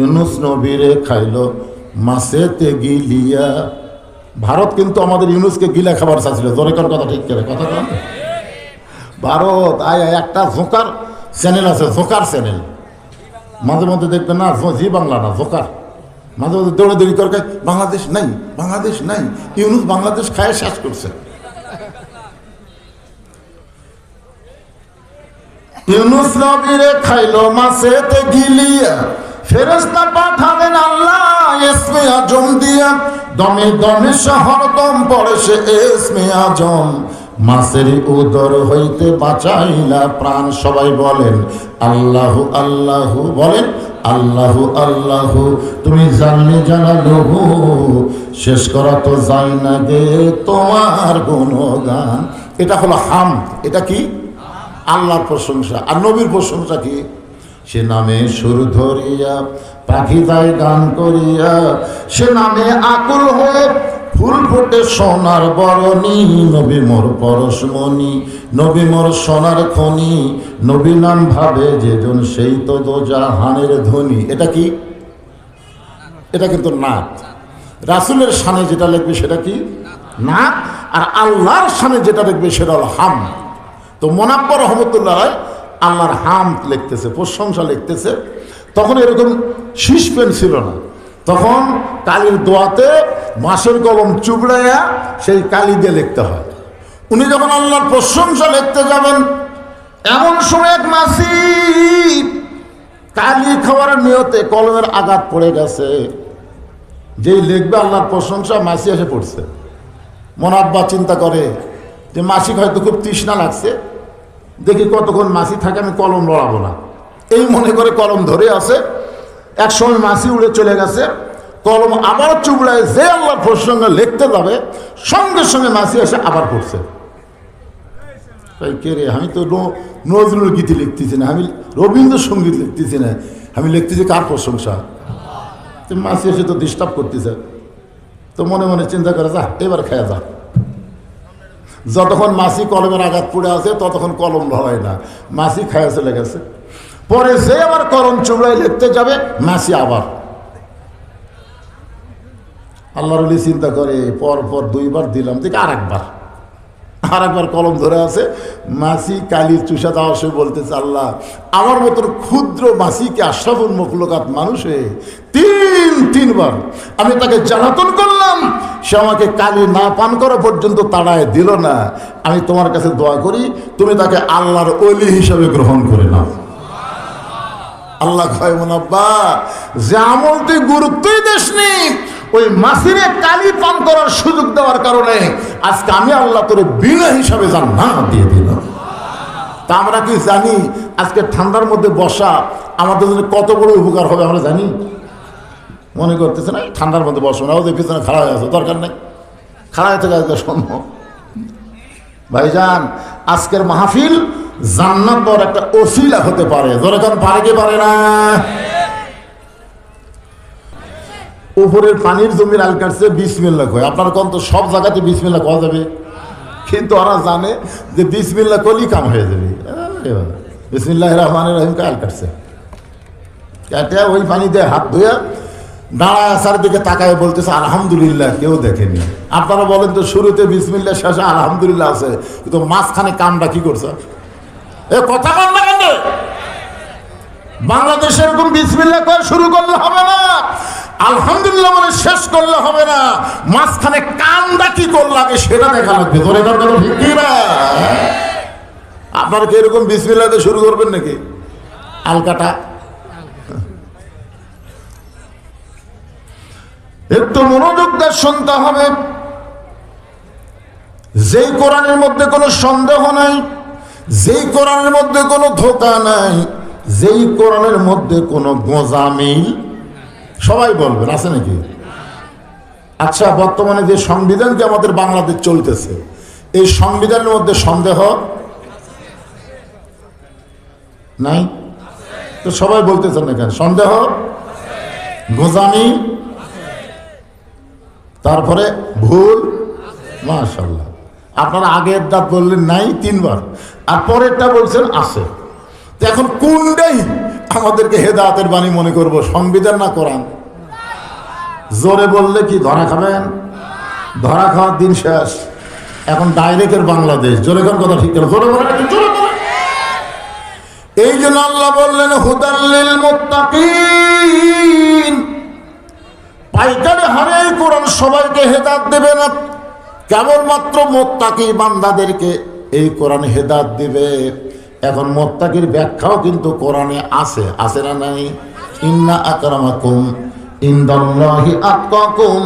ইউনুস নবীরে খাইল মাসেতে গিলিয়া। ভারত কিন্তু আমাদের ইউনুসকে গিলা খাবার চাচ্ছিল জোরে কথা ঠিক করে, কথা কন ভারত, আয় একটা ঝোঁকার চ্যানেল আছে ঝোঁকার চ্যানেল। মাঝে মধ্যে দেখবেন না, জি বাংলা না ঝোঁকার মাঝে মধ্যে দৌড়ে দৌড়ি করে বাংলাদেশ নাই বাংলাদেশ নাই। ইউনুস বাংলাদেশ খায়, শেষ করছে। ইউনুস নবীরে খাইলো মাসেতে গিলিয়া। ফেরেশতা পাঠাবেন আল্লাহ, ইসমে আজম দিয়া। দমে দমে শহর দম পড়ে সে ইসমে আজম। মাসের উদর হইতে বাঁচাইলা প্রাণ, সবাই বলেন, আল্লাহু আল্লাহু। বলেন, আল্লাহু আল্লাহু। তুমি জানলে জানালো শেষ করা তো যাই না গে, তোমার গুণগান। এটা হলো হাম, এটা কি? আল্লাহর প্রশংসা। আর নবীর প্রশংসা কি? সে নামে সুর ধরিয়া পাখি তাই গান করিয়া, সে নামে আকুল হয়ে ফুল ফোটে সোনার বরণী, নবী মোর পরশমণি, নবী মোর সোনার খনি, নবী নাম ভাবে যেজন সেই তো জাহানের ধ্বনি এটা কি? এটা কিন্তু নাথ রাসুলের সানে যেটা লিখবে সেটা কি? নাথ আর আল্লাহর সানে যেটা লিখবে সেটা হলো হাম। তো মোনাব্বর রহমতুল্লাহ আল্লাহর হাম লিখতেছে, প্রশংসা লিখতেছে। তখন এরকম শীষ পেন ছিল না। তখন কালির দোয়াতে বাঁশের কলম চুবড়াইয়া সেই কালি দিয়ে লিখতে হয়। উনি যখন আল্লাহর প্রশংসা লিখতে যাবেন, এমন সময় এক মাসি কালি খাওয়ার নিয়তে কলমের আঘাত পড়ে গেছে। যেই লিখবে আল্লাহর প্রশংসা, মাসি এসে পড়ছে। মনাব্বা চিন্তা করে যে মাসিক হয়তো খুব তৃষ্ণা লাগছে। দেখি কতক্ষণ মাসি থাকে, আমি কলম লড়াবো না। এই মনে করে কলম ধরে আছে। এক সময় মাসি উড়ে চলে গেছে। কলম আবার চুবড়ায় যে আল্লাহর প্রসঙ্গ লিখতে যাবে, সঙ্গে সঙ্গে মাসি এসে আবার পড়ছে। তাই কে রে, আমি তো নজরুল গীতি লিখতেছি না, আমি রবীন্দ্রসঙ্গীত লিখতেছি না। আমি লিখতেছি কার প্রশংসা? মাসি এসে তো ডিস্টার্ব করতেছে। তো মনে মনে চিন্তা করে, যা, এবার খেয়ে যা। যতক্ষণ মাসি কলমের আঘাত পড়ে আছে, ততক্ষণ কলম ধরায় না। মাসি খায়া চলে গেছে। পরে সে আবার কলম চুবড়ায় লিখতে যাবে, মাসি আবার। আল্লাহর আলী চিন্তা করে, পর পর দুইবার দিলাম, দেখি আর একবার আর একবার কলম ধরে আছে, মাসি কালির চুষা দেওয়ার সময় বলতেছে, আল্লাহ, আমার মতন ক্ষুদ্র মাসিকে আশরাফুল মকলকাত মানুষে তিন, তিনবার আমি তাকে জ্বালাতন করলাম সে আমাকে কালি না পান করা পর্যন্ত তাড়ায় দিল না। আমি তোমার কাছে দোয়া করি, তুমি তাকে আল্লাহর অলি হিসাবে গ্রহণ করে নাও। আল্লাহ কয়, মোনাব্বা, যে আমল তুই গুরুত্বই দেশনি ওই মাসিরে কালি পান করার সুযোগ দেওয়ার কারণে আজকে আমি আল্লাহ তোর বিনা হিসাবে জান্নাত দিয়ে দিলাম। তা আমরা কি জানি, আজকে ঠান্ডার মধ্যে বসা আমাদের জন্য কত বড় উপকার হবে আমরা জানি? মনে করতেছে না ঠান্ডার মধ্যে বসো না, ওদের পিছনে খাড়া হয়ে আছে, দরকার নেই। খাড়া হয়ে থেকে সম্ভব ভাইজান, আজকের মাহফিল জান্নাত বড় একটা ওসিলা হতে পারে। দরকার পারে কি পারে না? উপরের পানির জমির আল কাটছে বিসমিল্লা কয়। আপনার কোন তো সব জায়গাতে বিসমিল্লা কওয়া যাবে? কিন্তু ওরা জানে যে বিসমিল্লা কলি কাম হয়ে যাবে। বিসমিল্লাহ রহমান রহিমকে আল কাটছে। কাটে ওই পানি দিয়ে হাত ধুয়ে দাঁড়ায় আসার দিকে তাকায় বলতেছে, আলহামদুলিল্লাহ, কেউ দেখেনি। আপনারা বলেন তো, শুরুতে বিসমিল্লা শেষে আলহামদুলিল্লাহ আছে। কিন্তু মাঝখানে কামটা কি করছে? এ, কথা বল না কেন? বাংলাদেশে এরকম বিসমিল্লা করে শুরু করলে হবে না। আলহামদুলিল্লাহ বলে শেষ করলে হবে না। মাঝখানে কামটা কি করলে আগে সেটা দেখা লাগবে। না? আপনারা কি এরকম বিসমিল্লাতে শুরু করবেন নাকি? আলকাটা? একটু মনোযোগ দিয়ে শুনতে হবে। যেই কোরআনের মধ্যে কোনো সন্দেহ নাই, যেই কোরআনের মধ্যে কোনো ধোকা নাই, যেই কোরআনের মধ্যে কোনো গোজামিল সবাই বলবেন, আছে নাকি? আচ্ছা বর্তমানে যে সংবিধানকে আমাদের বাংলাদেশ চলতেছে, এই সংবিধানের মধ্যে সন্দেহ নাই? তো সবাই বলতেছেন না কেন সন্দেহ গোজামি তারপরে ভুল মাশাল্লাহ আপনারা আগের দাঁত বললেন নাই তিনবার, আর পরেরটা বলছেন আছে। এখন কোনটাই আমাদেরকে হেদায়তের বাণী মনে করব? সংবিধান না কোরআন? জোরে বললে কি ধরা খাবেন? ধরা খাওয়ার দিন শেষ। এখন ডাইরেক্টের বাংলাদেশ। জোরে কোন কথা ঠিক করে জোরে বলেন এই জন্য আল্লাহ বললেন হুদাল্লিল মুত্তাকিন। পাইকারি হারে এই কোরআন সবাইকে হেদাত দেবে না। কেবলমাত্র মোত্তাকি বান্দাদেরকে এই কোরআন হেদাত দেবে। এখন মোত্তাকির ব্যাখ্যাও কিন্তু কোরআনে আছে। আছে না নাই? ইন্না আকরামাকুম ইন্দাল্লাহি আতকাকুম।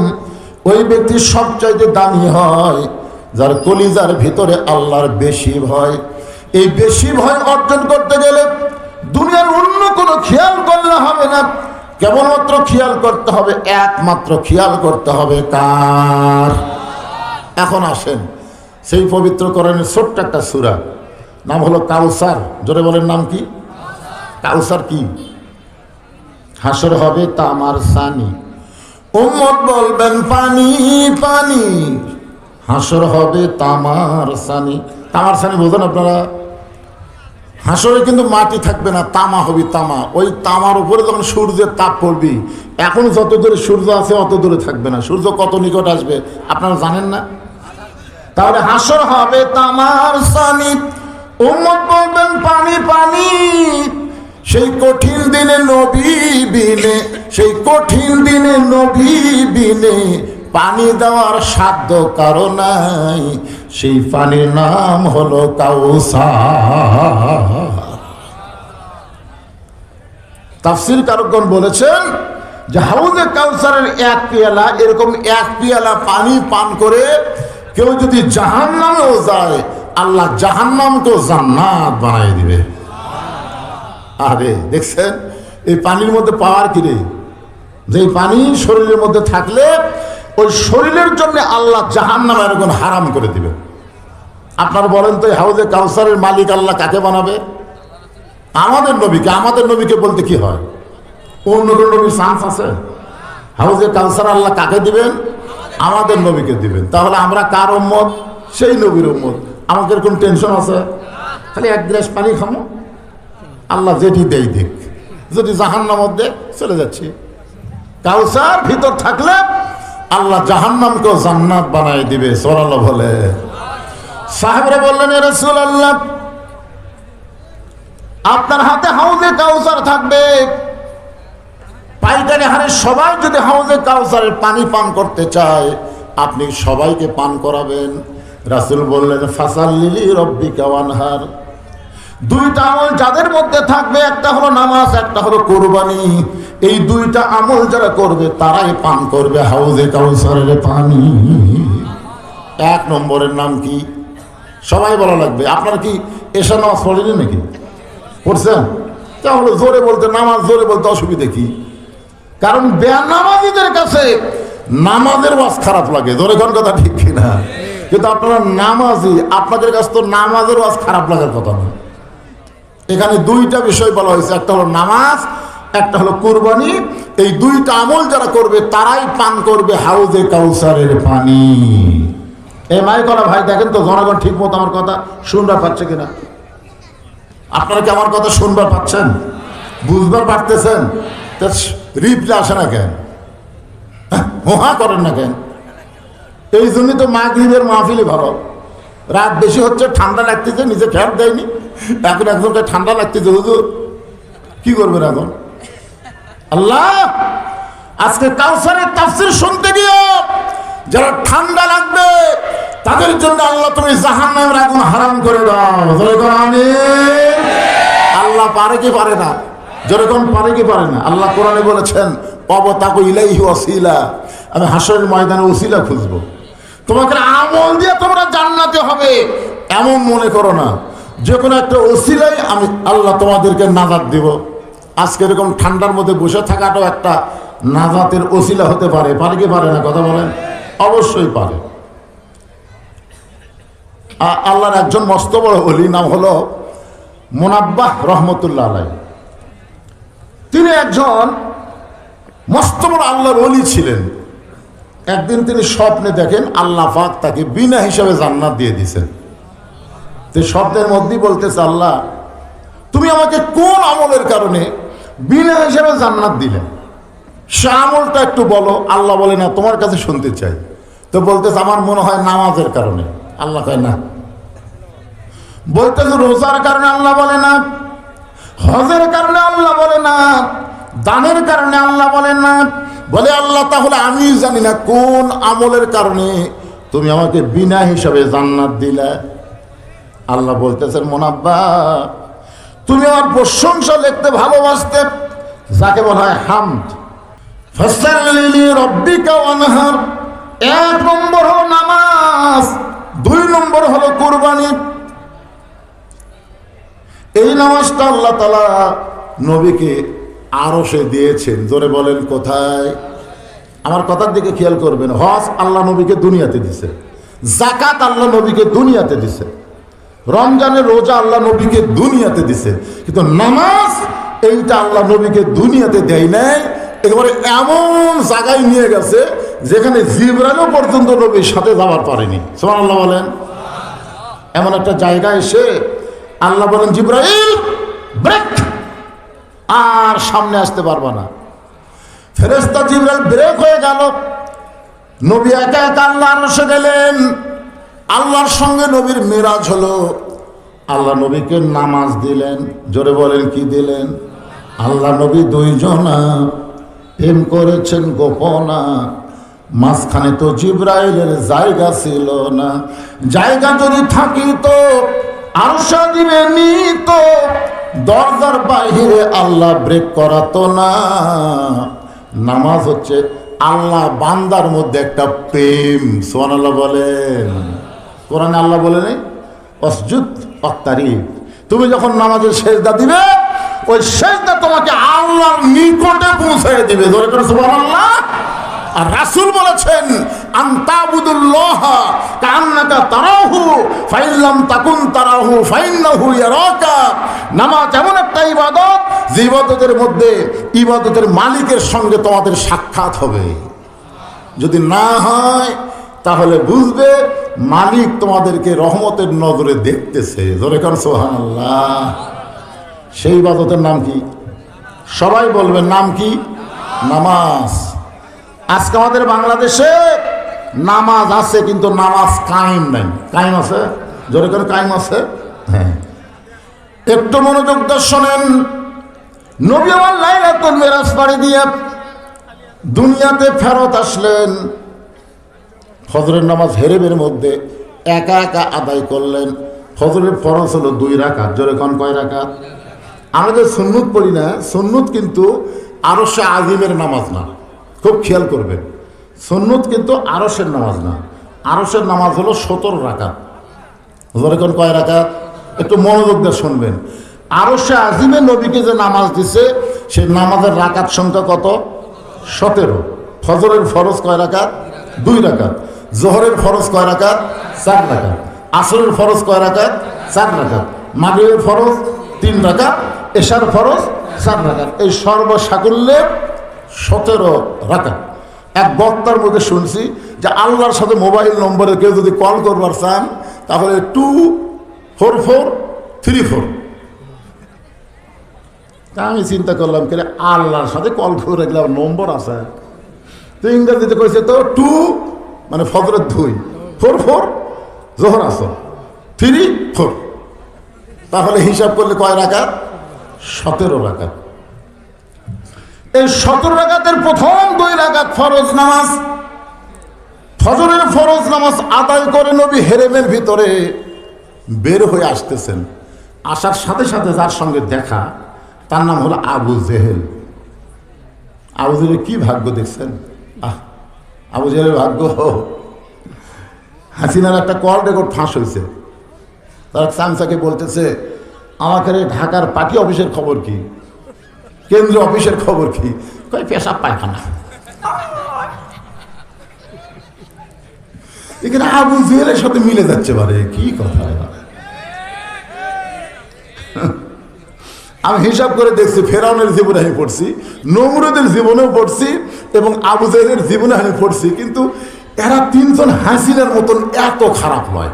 ওই ব্যক্তি সবচাইতে দামি হয়, যার কলিজার ভিতরে আল্লাহর বেশি ভয়। এই বেশি ভয় অর্জন করতে গেলে দুনিয়ার অন্য কোনো খেয়াল করলে হবে না। কেবলমাত্র খেয়াল করতে হবে, একমাত্র খেয়াল করতে হবে কার? এখন আসেন, সেই পবিত্র করণের ছোট্ট একটা সুরা। নাম হলো কাউসার। জোরে বলেন নাম কি? কাউসার কি? হাসর হবে তামার সানি। উম্মত বলবেন, পানি পানি। হাসর হবে তামার সানি। তামার সানি বোঝেন আপনারা? হাসরে কিন্তু মাটি থাকবে না, তামা হবে তামা। ওই তামার উপরে যখন সূর্যের তাপ পড়বি, এখন যত দূরে সূর্য আছে অত দূরে থাকবে না। সূর্য কত নিকট আসবে, আপনারা জানেন না? তাহলে হাসর হবে তামার সানি। উম্মত বলবেন, পানি পানি। সেই কঠিন দিনে নবী বিনে, সেই কঠিন দিনে নবী বিনে, পানি দেওয়ার সাধ্য কারও নাই। সেই পানির নাম হলো কাউসা তাফসির কারকগণ বলেছেন যে হাউজে কাউসারের এক পেয়ালা, এরকম এক পেয়ালা পানি পান করে কেউ যদি জাহান নামেও যায়, আল্লাহ জাহান নামকেও জান্নাত বানাই দিবে। আরে, দেখছেন? এই পানির মধ্যে পাওয়ার কি রে? যে পানি শরীরের মধ্যে থাকলে ওই শরীরের জন্য আল্লাহ জাহান নাম এরকম হারাম করে দিবে। আপনার বলেন তো হাউজে কাউসারের মালিক আল্লাহ কাকে বানাবে? আমাদের নবীকে আমাদের নবীকে বলতে কি হয়? অন্য কোনো নবীর চান্স আছে? হাউজে কাউসার আল্লাহ কাকে দিবেন? আমাদের নবীকে দিবেন। তাহলে আমরা কার উম্মত? সেই নবীর উম্মত। আমাদের কোন টেনশন আছে? খালি এক গ্লাস পানি খামো আল্লাহ যেটি দেই দিক। যদি জাহান্নামত দেখ চলে যাচ্ছি। কাউসার ভিতর থাকলে আল্লাহ জাহান্নামকেও জান্নাত বানাই দিবে সোরাল্লাহ বলে। সাহেবরা বললেন রসুল আল্লাহ আপনার হাতে হাউজে কাউসার থাকবে। পাইকারি হারে সবাই যদি হাউজে কাউসারের পানি পান করতে চায়, আপনি সবাইকে পান করাবেন। রাসুল বললেন, ফাসাল্লিলি রব্বি কাওয়ানহার দুইটা আমল যাদের মধ্যে থাকবে, একটা হলো নামাজ, একটা হলো কোরবানি। এই দুইটা আমল যারা করবে, তারাই পান করবে। হাউজে কাউসারের পানি। এক নম্বরের নাম কি? সবাই বলা লাগবে। আপনারা কি এসা নামাজ পড়েনি নাকি? পড়ছেন? তাহলে জোরে বলতে, নামাজ জোরে বলতে অসুবিধা কি? কারণ বেনামাজিদের কাছে নামাজের ওয়াজ খারাপ লাগে। জোরে কোন কথা ঠিক কিনা? কিন্তু আপনারা নামাজি, আপনাদের কাছে তো নামাজের ওয়াজ খারাপ লাগার কথা না। এখানে দুইটা বিষয় বলা হয়েছে। একটা হলো নামাজ একটা হলো কুরবানি এই দুইটা আমল যারা করবে তারাই পান করবে হাউজে কাউসারের পানি। এই মাই করা ভাই দেখেন তো জনগণ ঠিক মতো আমার কথা শুনবার পাচ্ছে কিনা? আপনারা কি আমার কথা শুনবার পাচ্ছেন? বুঝবার পারতেছেন? রিপ্লে আসে না কেন? হ্যাঁ, হোহা করেন না কেন? এই জন্যই তো মাগরীবের মাহফিলই ভালো। রাত বেশি হচ্ছে ঠান্ডা লাগতেছে নিজে ফ্যাট দেয়নি। এখন একজনকে ঠান্ডা লাগতেছে হুজুর। কি করবেন এখন? আল্লাহ, আজকে কাউসারের তাফসির শুনতে গিয়ে যারা ঠান্ডা লাগবে, তাদের জন্য আল্লাহ তুমি জাহান নামের আগুন হারাম করে দাও। জোরে করো আমিন। আল্লাহ পারে কি পারে না? যেরকম পারে কি পারে না? আল্লাহ কোরআনে বলেছেন অবতাকু ইলাইহি ওসিলা আমি হাসরের ময়দানে ওসিলা খুঁজবো। তোমাকে আমল দিয়ে তোমরা জান্নাতে হবে, এমন মনে করো না। যে কোনো একটা ওসিলাই আমি আল্লাহ তোমাদেরকে নাজাত দিব। আজকে এরকম ঠান্ডার মধ্যে বসে থাকাটাও একটা নাজাতের ওসিলা হতে পারে। পারে কি পারে না? কথা বলেন। অবশ্যই পারে। আল্লাহর একজন মস্ত বড় অলি নাম হলো মোনাব্বাহ রহমতুল্লাহ আলাই তিনি একজন মস্ত বড় আল্লাহর অলি ছিলেন। একদিন তিনি স্বপ্নে দেখেন আল্লাহ পাক তাকে বিনা হিসাবে জান্নাত দিয়ে দিছেন তো স্বপ্নের মধ্যেই বলতেছে, আল্লাহ, তুমি আমাকে কোন আমলের কারণে বিনা হিসেবে জান্নাত দিলেন। সে আমলটা একটু বলো, আল্লাহ বলে, না, তোমার কাছে শুনতে চাই। তো বলতেছে, আমার মনে হয় নামাজের কারণে। আল্লাহ কয়, না। বলতেছে, রোজার কারণে আল্লাহ বলে না। হজের কারণে আল্লাহ বলে না। দানের কারণে আল্লাহ বলে না। বলে, আল্লাহ, তাহলে আমি জানি না কোন আমলের কারণে তুমি আমাকে বিনা হিসাবে জান্নাত দিলে। আল্লাহ বলতেছেন, মোনাব্বা তুমি আমার প্রশংসা লিখতে ভালোবাসতে, যাকে বলা হয় হামদ। এক নম্বর হলো নামাজ, দুই নম্বর হলো কুরবানি। এই নামাজটা আল্লাহ তালা নবীকে আরও সে দিয়েছেন। জোরে বলেন কোথায়? আমার কথার দিকে খেয়াল করবেন। হজ আল্লাহ নবীকে দুনিয়াতে দিছে জাকাত আল্লাহ নবীকে দুনিয়াতে দিছে। রমজানের রোজা আল্লাহ নবীকে দুনিয়াতে দিছে। কিন্তু নামাজ এইটা আল্লাহ নবীকে দুনিয়াতে দেয় নাই। একেবারে এমন জায়গায় নিয়ে গেছে যেখানে জিবরালও পর্যন্ত নবীর সাথে যাওয়ার পারেনি। সোমান আল্লাহ বলেন। এমন একটা জায়গায় এসে আল্লাহ বলেন, জিব্রাইল, ব্রেক। আর সামনে আসতে পারবা না। ফেরেস্তা জিব্রাইল ব্রেক হয়ে গেল। নবী একা একা আল্লাহ গেলেন। আল্লাহর সঙ্গে নবীর মেরাজ হলো, আল্লাহ নবীকে নামাজ দিলেন, জোরে বলেন কি দিলেন? আল্লাহ নবী দুইজনা প্রেম করেছেন গোপনা, মাঝখানে তো জিব্রাইলের জায়গা ছিল না। জায়গা যদি থাকিত, আরশা দিবে নিত, দরজার বাহিরে আল্লাহ ব্রেক করাতো না। নামাজ হচ্ছে আল্লাহ বান্দার মধ্যে একটা প্রেম সোহান আল্লাহ বলেন। কোরআনে আল্লাহ বলে নেই? অসজুদ অত্তারি তুমি যখন নামাজের সেজদা দিবে, ওই সেজদা তোমাকে আল্লাহর নিকটে পৌঁছে দিবে। ধরে করে সুবাহ আল্লাহ আর রাসূল বলেছেন কান্নাকা ফাইল্লাম তাকুন নামাজ এমন একটা যে ইবাদতের মধ্যে মালিকের সঙ্গে তোমাদের সাক্ষাৎ হবে। যদি না হয়, তাহলে বুঝবে মালিক তোমাদেরকে রহমতের নজরে দেখতেছে। ধরে কারণ সোহান সেই ইবাদতের নাম কি? সবাই বলবেন, নাম কি? নামাজ। আজকে আমাদের বাংলাদেশে নামাজ আছে, কিন্তু নামাজ কায়েম নাই। কায়েম আছে? জোরে করে কায়েম আছে? হ্যাঁ। একটু মনোযোগ দিয়ে শোনেন। নবী আমার লাইলাতুল মেরাজ পাড়ি দিয়ে দুনিয়াতে ফেরত আসলেন। ফজরের নামাজ হেরেবের মধ্যে একা একা আদায় করলেন। ফজরের ফরজ হলো দুই রাকাত। জোরে কন কয় রাকাত? আমাদের সুন্নুত পড়ি না, সুন্নুত কিন্তু আরশে আজিমের নামাজ না। খুব খেয়াল করবেন। সুন্নুত কিন্তু আরসের নামাজ না। আরসের নামাজ হলো সতেরো রাকাত। জোরে কন কয় রাকাত? একটু মনোযোগ দিয়ে শুনবেন। আরশে আজিমের নবীকে যে নামাজ দিছে সেই নামাজের রাকাত সংখ্যা কত? সতেরো। ফজরের ফরজ কয় রাকাত? দুই রাকাত। জোহরের ফরজ কয় রাকাত? চার রাকাত। আসরের ফরজ কয় রাখাত চার রাকাত। মাগরিবের ফরজ তিন রাকাত, এশার ফরজ চার রাকাত। এই সর্বসাকুল্যে সতেরো রাকাত। এক বক্তার মধ্যে শুনছি যে আল্লাহর সাথে মোবাইল নম্বরে কেউ যদি কল করবার চান, তাহলে two four four three four. তা আমি চিন্তা করলাম কে আল্লাহর সাথে কল করে গেলাম নম্বর আছে? তো ইংরেজিতে কইছে তো টু মানে ফজরের দুই। ফোর ফোর, জোহর আসর। Three, four. তাহলে হিসাব করলে কয় রাখাত সতেরো রাখাত এই সতেরো রাখাতের প্রথম দুই রাখাত ফরজ নামাজ। ফজরের ফরজ নামাজ আদায় করে নবী হেরেমের ভিতরে বের হয়ে আসতেছেন। আসার সাথে সাথে যার সঙ্গে দেখা, তার নাম হলো আবু জেহেল। আবু জেহেলের কি ভাগ্য দেখছেন? আহ আবু জেহেলের ভাগ্য। হাসিনার একটা কল রেকর্ড ফাঁস হয়েছে। তারা সামসাকে বলতেছে, আমাকে ঢাকার পার্টি অফিসের খবর কি? কেন্দ্রীয় অফিসের খবর কি? কয়, পেশাব পায়খানা। এখানে আবু জেহেলের সাথে মিলে যাচ্ছে বারে, কি কথা? আমি হিসাব করে দেখছি, ফেরাউনের জীবনে আমি পড়ছি, নমরুদের জীবনেও পড়ছি এবং আবু জাহেলের জীবনে আমি পড়ছি, কিন্তু এরা তিনজন হাসিনার মতন এত খারাপ নয়।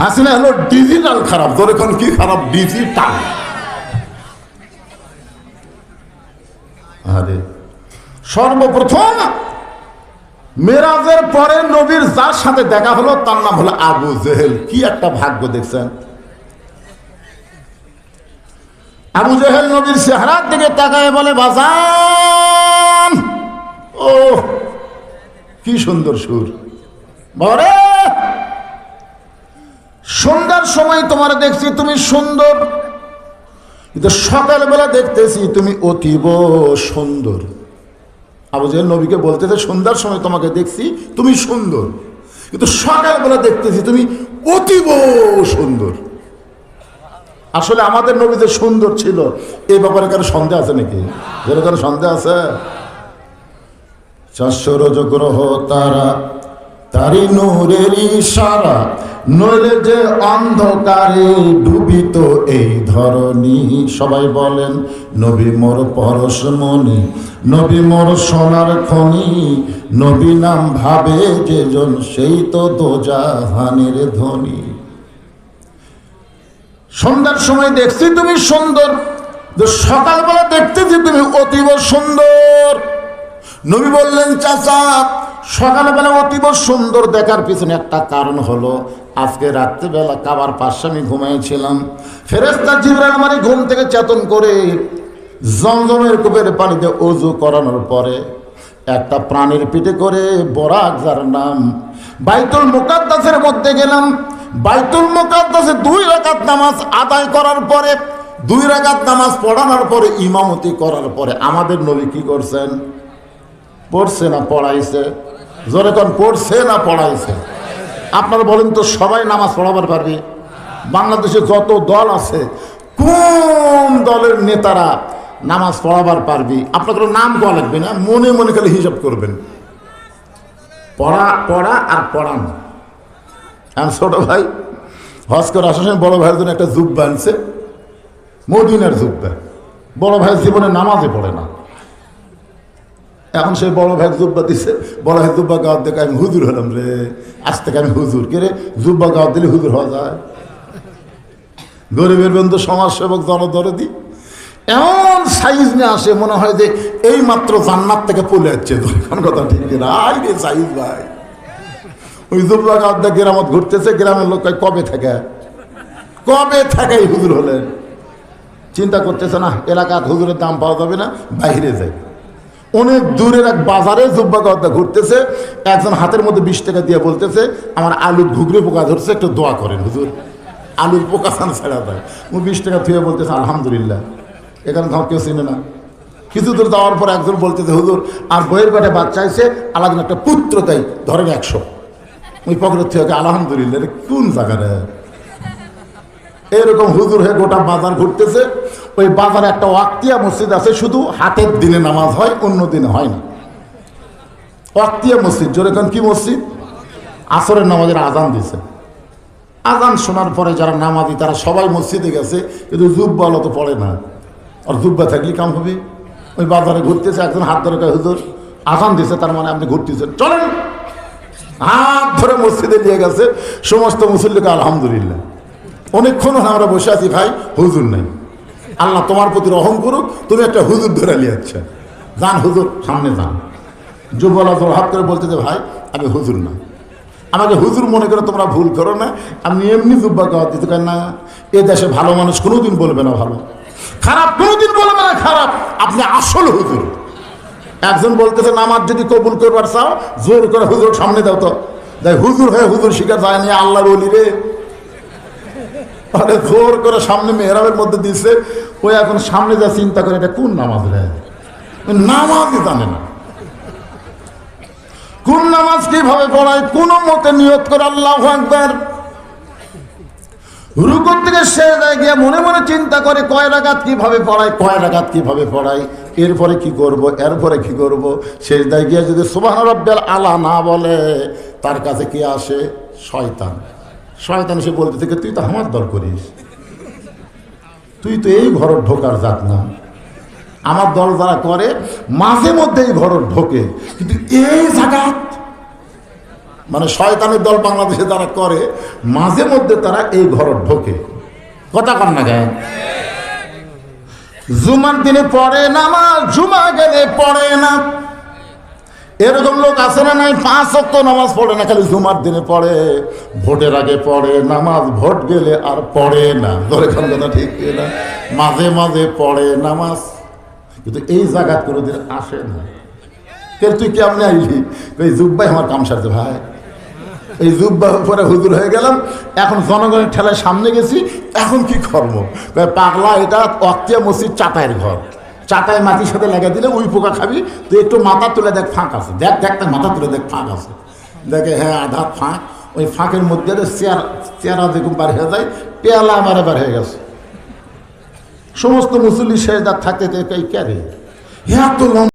হাসিনা হলো ডিজিটাল খারাপ এখন কি খারাপ ডিজিটাল আরে, সর্বপ্রথম মেরাজের পরে নবীর যার সাথে দেখা হলো, তার নাম হলো আবু জেহেল। কি একটা ভাগ্য দেখছেন? আবু জেহেল নবীর চেহারার দিকে তাকায় বলে, বাজান! ও কি সুন্দর সুর। বরে সন্ধ্যার সময় তোমার দেখছি, তুমি সুন্দর। কিন্তু সকালবেলা দেখতেছি তুমি অতীব সুন্দর। আবু জেহেল নবীকে বলতেছে সন্ধ্যার সময় তোমাকে দেখছি, তুমি সুন্দর। কিন্তু সকালবেলা দেখতেছি তুমি অতীব সুন্দর। আসলে আমাদের নবী যে সুন্দর ছিল। এই ব্যাপারে কারও সন্দেহ আছে নাকি? এর কারও সন্দেহ আছে? গ্রহ তারা তারি নূরের ইশারা, নইলে যে অন্ধকারে ডুবিত এই ধরনী সবাই বলেন, নবী মোর পরশমণি নবী মোর সোনার খনি, নবী নাম ভাবে যেজন সেই তো দোজাহানের ধ্বনি সন্ধ্যার সময় দেখছি তুমি সুন্দর। সকালবেলা দেখতেছি তুমি অতীব সুন্দর। নবী বললেন, চাচা, সকালবেলা অতীব সুন্দর দেখার পিছনে একটা কারণ হলো, আজকে রাত্রিবেলা কাবার পাশে আমি ঘুমাইছিলাম। ফেরেস্তা জিবরাল ঘুম থেকে চেতন করে জমজমের কূপের পানিতে অজু করানোর পরে একটা প্রাণীর পিঠে করে বরাক যার নাম বাইতুল মুকাদ্দাসের মধ্যে গেলাম। বাইতুল মুকাদ্দাসে দুই রাকাত নামাজ আদায় করার পরে, দুই রাকাত নামাজ পড়ানোর পরে, ইমামতি করার পরে, আমাদের নবী কি করছেন? পড়ছে না, পড়াইছে। জোরে কোন, পড়ছে না, পড়াইছে? আপনারা বলেন তো, সবাই নামাজ পড়াবার পারবি? বাংলাদেশে যত দল আছে, কোন দলের নেতারা নামাজ পড়াবার পারবি? আপনাদের নাম কয়া লাগবে না, মনে মনে খালি হিসাব করবেন। পড়া পড়া আর পড়ানো। আমি ছোট ভাই, হজ করে আসার সময় বড় ভাইয়ের জন্য একটা জুব্বা আনছে। মদিনার জুব্বা। বড় ভাইয়ের জীবনে নামাজে পড়ে না। এখন সে বড় ভাই জুব্বা দিছে। বড় ভাই জুব্বা গাওয়ার দেখে আমি হুজুর হলাম রে। আজ থেকে আমি হুজুর। কে রে? জুব্বা গাওয়ার দিলে হুজুর হওয়া যায়। গরিবের বন্ধু, সমাজসেবক, জনদরদি। এমন সাইজ নিয়ে আসে, মনে হয় যে এই মাত্র জান্নাত থেকে পলে যাচ্ছে। কথা ঠিক না। আই রে সাইজ ভাই। ওই গাওয়ার দিয়ে গ্রামত ঘুরতেছে, গ্রামের লোক কবে থাকে? কবে থাকে? হুজুর হলেন। চিন্তা করতেছে না, এলাকার হুজুরের দাম পাওয়া যাবে না, বাইরে যায় অনেক দূরের এক বাজারে জুব্বা গাওয়া ঘুরতেছে, একজন হাতের মধ্যে বিশ টাকা দিয়ে বলতেছে, আমার আলুর ঘুগরে পোকা ধরছে, একটু দোয়া করেন হুজুর। আলুর পোকা সান ছেড়া দেয় ও বিশ টাকা থুয়ে বলতেছে, আলহামদুলিল্লাহ। এখানে তোমার কেউ চিনে না। কিছু দূর যাওয়ার পর একজন বলতেছে, হুজুর, আর বইয়ের পেটে বাচ্চা আছে আলাদা একটা পুত্র দেয়, ধরেন একশো। ওই পকেটের থেকে আলহামদুলিল্লাহ, এটা কোন জায়গাটা? এরকম হুজুর হয়ে গোটা বাজার ঘুরতেছে, ওই বাজারে একটা ওয়াক্তিয়া মসজিদ আছে, শুধু হাতের দিনে নামাজ হয়, অন্য দিনে হয় না। ওয়াক্তিয়া মসজিদ যেরকম কি মসজিদ? আসরের নামাজের আজান দিছে আজান শোনার পরে যারা নামাজি, তারা সবাই মসজিদে গেছে, কিন্তু জুব্বালো তো পড়ে না। আর জুব্বা থাকলে কাম হবে? ওই বাজারে ঘুরতেছে একজন হাত ধরে হুজুর, আজান দিছে তার মানে আপনি ঘুরতেছেন। চলেন! হাত ধরে মসজিদে নিয়ে গেছে। সমস্ত মুসল্লিকে আলহামদুলিল্লাহ। অনেকক্ষণ আমরা বসে আছি, ভাই, হুজুর নাই। আল্লাহ তোমার প্রতি রহম করুক, তুমি একটা হুজুর ধরে নিয়ে যাচ্ছে। যান হুজুর, সামনে যান। যুবলা তোর হাত করে বলতে যে ভাই, আমি হুজুর না। আমাকে হুজুর মনে করে তোমরা ভুল করো না। আমি এমনি জুব্বা গাওয়া দিতে পারি না। এ দেশে ভালো মানুষ কোনোদিন বলবে না ভালো। খারাপ কোনোদিন বলবে না খারাপ। আপনি আসল হুজুর। একজন বলতেছে, নামাজ যদি কবুল করবার চাও, জোর করে হুজুর সামনে দাও তো। দেখ হুজুর হয়ে হুজুর শিকার যায়নি আল্লাহ বলি রে। আরে জোর করে সামনে মেহরাবের মধ্যে দিচ্ছে ওই এখন সামনে যা চিন্তা করে, এটা কোন নামাজ রে? নামাজই জানে না। কোন নামাজ কীভাবে পড়ায়? কোন মতে নিয়ত করে আল্লাহ একবার রুকুর থেকে সে গিয়ে মনে মনে চিন্তা করে কয় রাগাত কীভাবে পড়ায়, কয় রাগাত কীভাবে পড়ায়, এরপরে কি করব, এরপরে কি করব? শেষ দায় গিয়ে যদি সুবাহ রব্বেল আলা না বলে, তার কাছে কি আসে? শয়তান। শয়তান সে বলতে থেকে, তুই তো আমার দল করিস। তুই তো এই ঘর ঢোকার জাত না। আমার দল যারা করে, মাঝে মধ্যে এই ঘর ঢোকে। কিন্তু এই জাগাত মানে শয়তানের দল বাংলাদেশে তারা করে, মাঝে মধ্যে তারা এই ঘর ঢোকে। কথা কন না কেন? জুমার দিনে পড়ে না নামাজ জুমা গেলে পড়ে না। এরকম লোক আছে না নাই, পাঁচ অক্ত নামাজ পড়ে না, খালি জুমার দিনে পড়ে। ভোটের আগে পড়ে, নামাজ ভোট গেলে আর পড়ে না। ধরে কোন কথা ঠিক না? মাঝে মাঝে পড়ে নামাজ। কিন্তু এই জায়গা কোনোদিন আসে না। তুই কেমনে আইলি? জুব্বাই আমার কাম সারছে, ভাই। এই জুব্বা পরে হুজুর হয়ে গেলাম, এখন জনগণের ঠেলায় সামনে গেছি, এখন কি কর্ম পাগলা, এটা অক্তিয়া মসজিদ চাটাইয়ের ঘর। চাটাই মাটির সাথে লেগে দিলে উই পোকা খাবি তুই একটু মাথা তুলে দেখ ফাঁক আছে। দেখ দেখ মাথা তুলে দেখ ফাঁক আছে। দেখে হ্যাঁ আধা ফাঁক। ওই ফাঁকের মধ্যে চেয়ার, চেয়ারা যেরকম বার হয়ে যায়, পেয়ালা আমারে বার হয়ে গেছে। সমস্ত মুসল্লি শেষদার থাকতে এই ক্যারে হ্যাঁ লম্বা